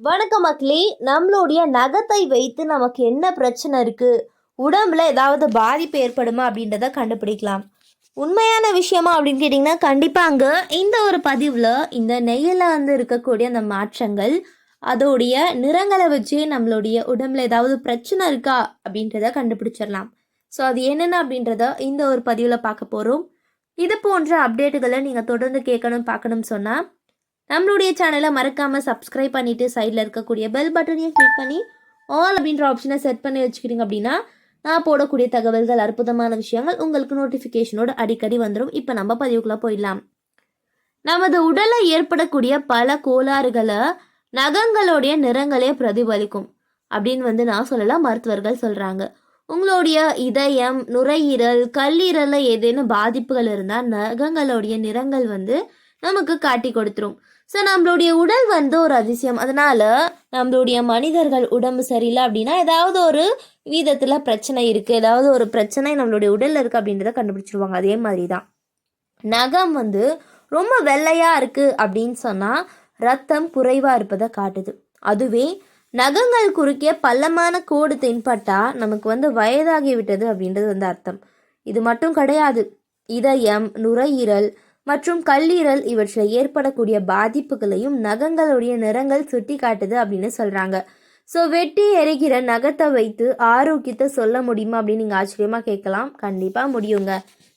வணக்கம் மக்களே நம்மளுடைய நகத்தை வைத்து நமக்கு என்ன பிரச்சனை இருக்குது உடம்புல ஏதாவது பாதிப்பு ஏற்படுமா அப்படின்றத கண்டுபிடிக்கலாம். உண்மையான விஷயமா அப்படின்னு கேட்டிங்கன்னா கண்டிப்பாங்க இந்த ஒரு பதிவில் இந்த நெய்யில் வந்து இருக்கக்கூடிய அந்த மாற்றங்கள் அதோடைய நிறங்களை வச்சு நம்மளுடைய உடம்புல ஏதாவது பிரச்சனை இருக்கா அப்படின்றத கண்டுபிடிச்சிடலாம். ஸோ அது என்னென்ன அப்படின்றத இந்த ஒரு பதிவில் பார்க்க போகிறோம் இது போன்ற அப்டேட்டுகளை நீங்கள் தொடர்ந்து கேட்கணும் பார்க்கணும்னு சொன்னால் நம்மளுடைய சேனலை மறக்காமல் சப்ஸ்கிரைப் பண்ணிவிட்டு சைடில் இருக்கக்கூடிய பெல் பட்டனையும் கிளிக் பண்ணி ஆல் அப்படின்ற ஆப்ஷனை செட் பண்ணி வச்சுக்கிட்டீங்க அப்படின்னா நான் போடக்கூடிய தகவல்கள் அற்புதமான விஷயங்கள் உங்களுக்கு நோட்டிஃபிகேஷனோட அடிக்கடி வந்துடும் இப்போ நம்ம பதிவுக்குள்ளே போயிடலாம். நமது உடலை ஏற்படக்கூடிய பல கோளாறுகளை நகங்களுடைய நிறங்களே பிரதிபலிக்கும் அப்படின்னு வந்து நான் சொல்லலாம். மருத்துவர்கள் சொல்கிறாங்க உங்களுடைய இதயம் நுரையீரல் கல்லீரலில் ஏதேனும் பாதிப்புகள் இருந்தால் நகங்களுடைய நிறங்கள் வந்து நமக்கு காட்டி கொடுத்துரும். ஸோ நம்மளுடைய உடல் வந்து ஒரு அதிசயம். அதனால் நம்மளுடைய மனிதர்கள் உடம்பு சரியில்லை அப்படின்னா ஏதாவது ஒரு வீதத்தில் பிரச்சனை இருக்குது ஏதாவது ஒரு பிரச்சனை நம்மளுடைய உடலில் இருக்குது அப்படின்றத கண்டுபிடிச்சிருவாங்க. அதே மாதிரி தான் நகம் வந்து ரொம்ப வெள்ளையாக இருக்குது அப்படின்னு சொன்னால் ரத்தம் குறைவாக இருப்பதை காட்டுது. அதுவே நகங்கள் குறுக்கே பள்ளமான கோடு தென்பட்டால் நமக்கு வந்து வயதாகிவிட்டது அப்படின்றது வந்து அர்த்தம். இது மட்டும் கிடையாது. இதயம் நுரையீரல் மற்றும் கல்லீரல் இவற்றில் ஏற்படக்கூடிய பாதிப்புகளையும் நகங்களுடைய நிறங்கள் சுட்டி காட்டுது அப்படின்னு சொல்கிறாங்க ஸோ வெட்டி எரிகிற நகத்தை வைத்து ஆரோக்கியத்தை சொல்ல முடியுமா அப்படின்னு நீங்கள் ஆச்சரியமாக கேட்கலாம். கண்டிப்பாக முடியுங்க.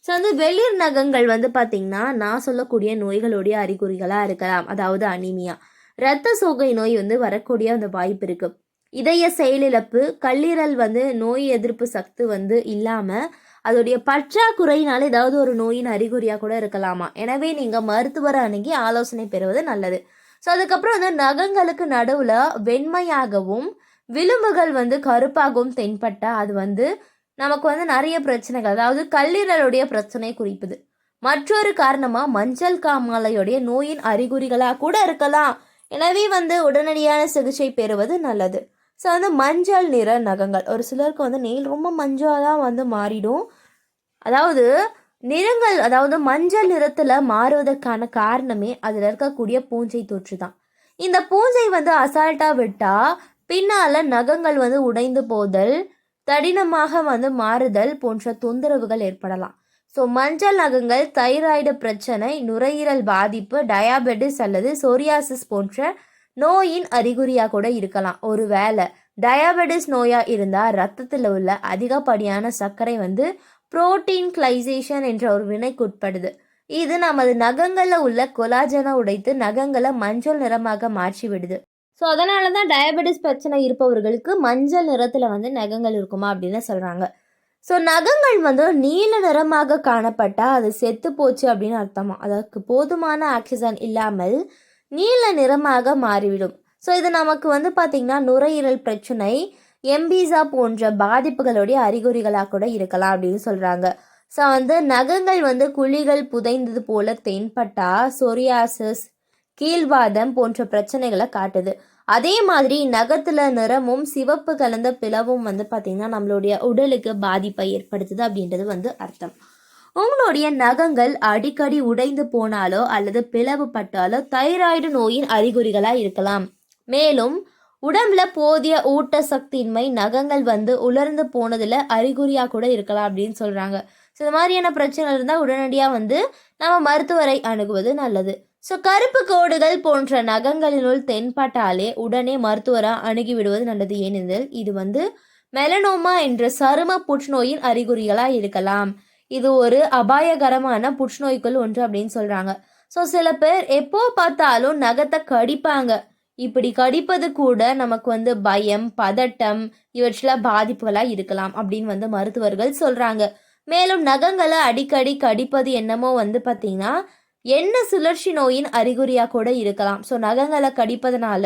ஸோ வந்து வெளிர் நகங்கள் வந்து பார்த்திங்கன்னா நான் சொல்லக்கூடிய நோய்களுடைய அறிகுறிகளாக இருக்கலாம். அதாவது அனிமியா. இரத்த சோகை நோய் வந்து வரக்கூடிய அந்த வாய்ப்பு இருக்குது இதய செயலிழப்பு கல்லீரல் வந்து நோய் எதிர்ப்பு சக்தி வந்து இல்லாமல் அதோடைய பற்றாக்குறையினால ஏதாவது ஒரு நோயின் அறிகுறியாக கூட இருக்கலாமா? எனவே நீங்கள் மருத்துவரை அணுகி ஆலோசனை பெறுவது நல்லது. ஸோ அதுக்கப்புறம் வந்து நகங்களுக்கு நடுவில் வெண்மையாகவும் விளிம்புகள் வந்து கருப்பாகவும் தென்பட்டால் அது வந்து நமக்கு வந்து நிறைய பிரச்சனைகள் அதாவது கல்லீரலுடைய பிரச்சனை குறிப்புது மற்றொரு காரணமாக மஞ்சள் காமாலையுடைய நோயின் அறிகுறிகளாக கூட இருக்கலாம். எனவே வந்து உடனடியான சிகிச்சை பெறுவது நல்லது. ஸோ வந்து மஞ்சள் நிற நகங்கள். ஒரு சிலருக்கு வந்து நெயில் ரொம்ப மஞ்சளாக வந்து மாறிடும். அதாவது நிறங்கள் அதாவது மஞ்சள் நிறத்தில் மாறுவதற்கான காரணமே அதில் இருக்கக்கூடிய பூஞ்சை தொற்று தான் இந்த பூஞ்சை வந்து அசால்ட்டாக விட்டால் பின்னால் நகங்கள் வந்து உடைந்து போதல் தடினமாக வந்து மாறுதல் போன்ற தொந்தரவுகள் ஏற்படலாம். ஸோ மஞ்சள் நகங்கள் தைராய்டு பிரச்சனை நுரையீரல் பாதிப்பு டயாபெட்டிஸ் அல்லது சோரியாசிஸ் போன்ற நோயின் அறிகுறியாக கூட இருக்கலாம். ஒருவேளை டயாபெட்டிஸ் நோயாக இருந்தால் ரத்தத்தில் உள்ள அதிகப்படியான சர்க்கரை வந்து புரோட்டீன் கிளைசேஷன் என்ற ஒரு வினைக்கு உட்படுது. இது நமது நகங்களில் உள்ள கொலாஜனை உடைத்து நகங்களை மஞ்சள் நிறமாக மாற்றி விடுது. ஸோ அதனால தான் டயபெட்டிஸ் பிரச்சனை இருப்பவர்களுக்கு மஞ்சள் நிறத்தில் வந்து நகங்கள் இருக்குமா அப்படின்னு சொல்கிறாங்க ஸோ நகங்கள் வந்து நீல நிறமாக காணப்பட்டால் அது செத்து போச்சு அப்படின்னு அர்த்தமா? அதற்கு போதுமான ஆக்சிஜன் இல்லாமல் நீல நிறமாக மாறிவிடும். ஸோ இது நமக்கு வந்து பார்த்திங்கன்னா நுரையீரல் பிரச்சனை எம்பிசா போன்ற பாதிப்புகளுடைய அறிகுறிகளாக கூட இருக்கலாம் அப்படின்னு சொல்கிறாங்க ஸோ வந்து நகங்கள் வந்து குழிகள் புதைந்தது போல தென்பட்டா சொரியாசஸ் கீழ்வாதம் போன்ற பிரச்சனைகளை காட்டுது. அதே மாதிரி நகத்தில் நிறமும் சிவப்பு கலந்த பிளவும் வந்து பார்த்திங்கன்னா நம்மளுடைய உடலுக்கு பாதிப்பை ஏற்படுத்துது அப்படின்றது வந்து அர்த்தம். உங்களுடைய நகங்கள் அடிக்கடி உடைந்து போனாலோ அல்லது பிளவுபட்டாலோ தைராய்டு நோயின் அறிகுறிகளாக இருக்கலாம். மேலும் உடம்புல போதிய ஊட்ட சக்தியின்மை நகங்கள் வந்து உலர்ந்து போனதில் அறிகுறியாக கூட இருக்கலாம் அப்படின்னு சொல்கிறாங்க ஸோ இந்த மாதிரியான பிரச்சனை இருந்தால் உடனடியாக வந்து நம்ம மருத்துவரை அணுகுவது நல்லது. ஸோ கருப்பு கோடுகள் போன்ற நகங்களினுள் தென்பட்டாலே உடனே மருத்துவரை அணுகி விடுவது நல்லது. ஏனெனில் இது வந்து மெலனோமா என்ற சரும புற்றுநோயின் அறிகுறிகளாக இருக்கலாம். இது ஒரு அபாயகரமான புற்றுநோய்க்குள் ஒன்று அப்படின்னு சொல்கிறாங்க ஸோ சில பேர் எப்போ பார்த்தாலும் நகத்தை கடிப்பாங்க. இப்படி கடிப்பது கூட நமக்கு வந்து பயம் பதட்டம் இவற்றில் பாதிப்புகளாக இருக்கலாம் அப்படின்னு வந்து மருத்துவர்கள் சொல்கிறாங்க மேலும் நகங்களை அடிக்கடி கடிப்பது என்னமோ வந்து பார்த்திங்கன்னா என்ன சுழற்சி நோயின் அறிகுறியாக கூட இருக்கலாம். ஸோ நகங்களை கடிப்பதனால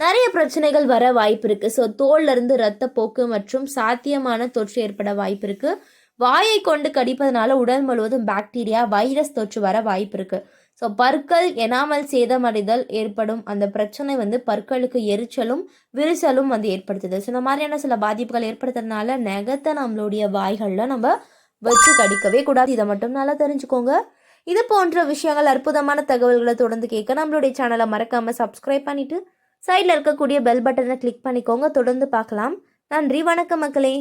நிறைய பிரச்சனைகள் வர வாய்ப்பு இருக்குது ஸோ தோல்லேருந்து ரத்தப்போக்கு மற்றும் சாத்தியமான தொற்று ஏற்பட வாய்ப்பு இருக்குது வாயை கொண்டு கடிப்பதனால உடல் முழுவதும் பாக்டீரியா வைரஸ் தொற்று வர வாய்ப்பு இருக்குது ஸோ பற்கள் எனாமல் சேதமடைதல் ஏற்படும். அந்த பிரச்சனை வந்து பற்களுக்கு எரிச்சலும் விரிசலும் வந்து ஏற்படுத்துது. ஸோ இந்த மாதிரியான சில பாதிப்புகள் ஏற்படுத்துறதுனால நெகத்தை நம்மளுடைய வாய்களில் நம்ம வச்சு கடிக்கவே கூடாது. இதை மட்டும் நல்லா தெரிஞ்சுக்கோங்க. இது போன்ற விஷயங்கள் அற்புதமான தகவல்களை தொடர்ந்து கேட்க நம்மளுடைய சேனலை மறக்காமல் சப்ஸ்கிரைப் பண்ணிவிட்டு சைடில் இருக்கக்கூடிய பெல் பட்டனை கிளிக் பண்ணிக்கோங்க. தொடர்ந்து பார்க்கலாம். நன்றி வணக்கம் மக்களே.